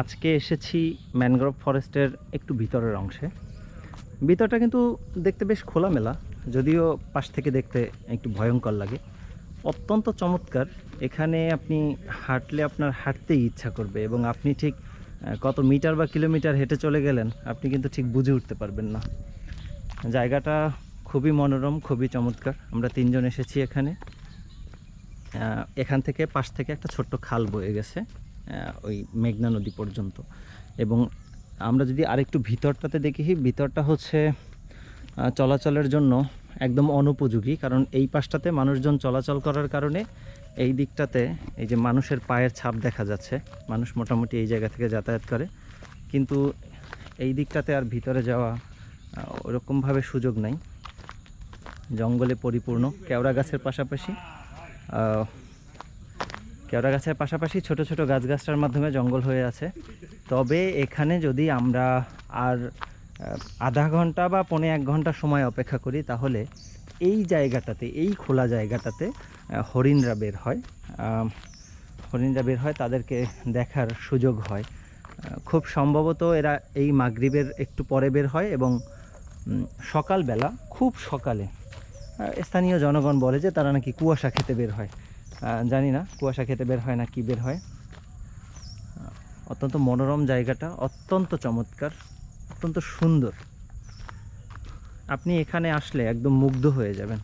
আজকে এসেছি ম্যানগ্রোভ ফরেস্টের একটু ভিতরের অংশে। ভিতরটা কিন্তু দেখতে বেশ খোলামেলা, যদিও পাশ থেকে দেখতে একটু ভয়ঙ্কর লাগে। অত্যন্ত চমৎকার। এখানে আপনি হাঁটলে আপনার হাঁটতেই ইচ্ছা করবে এবং আপনি ঠিক কত মিটার বা কিলোমিটার হেঁটে চলে গেলেন, আপনি কিন্তু ঠিক বুঝে উঠতে পারবেন না। জায়গাটা খুবই মনোরম, খুবই চমৎকার। আমরা তিনজন এসেছি এখানে। এখান থেকে পাশ থেকে একটা ছোট্ট খাল বয়ে গেছে। ওই মেঘনা নদী পর্যন্ত। এবং আমরা যদি আরেকটু ভিতরটাতে দেখি, ভিতরটা হচ্ছে চলাচলের জন্য একদম অনুপযোগী। কারণ এই পাশটাতে মানুষজন চলাচল করার কারণে এই দিকটাতে এই যে মানুষের পায়ের ছাপ দেখা যাচ্ছে, মানুষ মোটামুটি এই জায়গা থেকে যাতায়াত করে। কিন্তু এই দিকটাতে আর ভিতরে যাওয়া ওরকমভাবে সুযোগ নাই। জঙ্গলে পরিপূর্ণ, কেওড়া গাছের পাশাপাশি কেওড়া গাছের পাশাপাশি ছোট ছোট গাছগাছটার মাধ্যমে জঙ্গল হয়ে আছে। তবে এখানে যদি আমরা আর আধা ঘণ্টা বা পৌনে এক ঘণ্টা সময় অপেক্ষা করি, তাহলে এই জায়গাটাতে, এই খোলা জায়গাটাতে হরিণরা বের হয়। হরিণরা বের হয়, তাদেরকে দেখার সুযোগ হয়। খুব সম্ভবত এরা এই মাগরিবের একটু পরে বের হয় এবং সকালবেলা, খুব সকালে স্থানীয় জনগণ বলে যে তারা নাকি কুয়াশা খেতে বের হয়। জানি না, কুয়াশা খেতে বের হয় না কি বের হয়। অত্যন্ত মনোরম জায়গাটা, অত্যন্ত চমৎকার, অত্যন্ত সুন্দর। আপনি এখানে আসলে একদম মুগ্ধ হয়ে যাবেন।